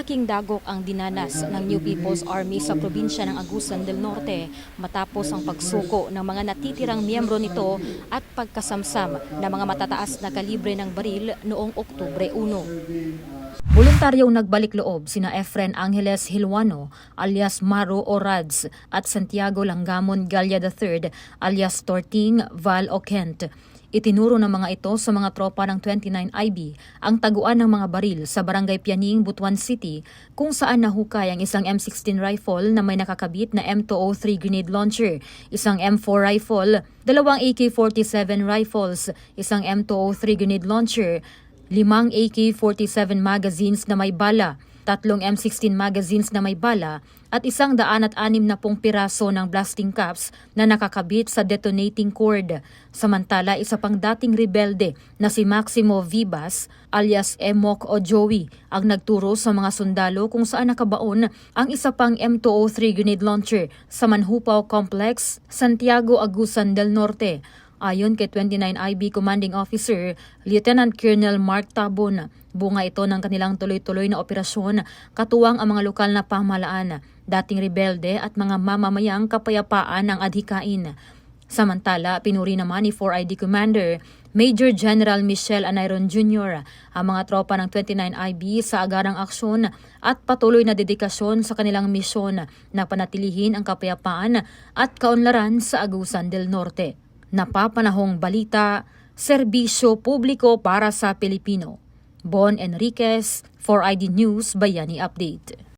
Malaking dagok ang dinanas ng New People's Army sa probinsya ng Agusan del Norte matapos ang pagsuko ng mga natitirang miyembro nito at pagkasamsam ng mga matataas na kalibre ng baril noong Oktubre 1. Voluntaryong nagbalik loob sina Efren Angeles Hilwano alias Maro Orads at Santiago Langamon Galya III alias Torting Val Okent. Itinuro ng mga ito sa mga tropa ng 29 IB ang taguan ng mga baril sa Barangay Pianing, Butuan City kung saan nahukay ang isang M16 rifle na may nakakabit na M203 grenade launcher, isang M4 rifle, dalawang AK-47 rifles, isang M203 grenade launcher, limang AK-47 magazines na may bala, tatlong M16 magazines na may bala, at isang daan at anim na pong piraso ng blasting caps na nakakabit sa detonating cord. Samantala, isa pang dating rebelde na si Maximo Vivas alias Emok o Joey ang nagturo sa mga sundalo kung saan nakabaon ang isa pang M203 grenade launcher sa Manhupaw Complex, Santiago Agusan del Norte. Ayon kay 29 IB Commanding Officer, Lieutenant Colonel Mark Tabon, bunga ito ng kanilang tuloy-tuloy na operasyon katuwang ang mga lokal na pamahalaan, dating rebelde at mga mamamayang kapayapaan ng adhikain. Samantala, pinuri naman ni 4ID Commander Major General Michelle Anayron Jr. ang mga tropa ng 29 IB sa agarang aksyon at patuloy na dedikasyon sa kanilang misyon na panatilihin ang kapayapaan at kaunlaran sa Agusan del Norte napapanahong balita, serbisyo publiko para sa Pilipino. Bon Enriquez, 4ID News, Bayani Update.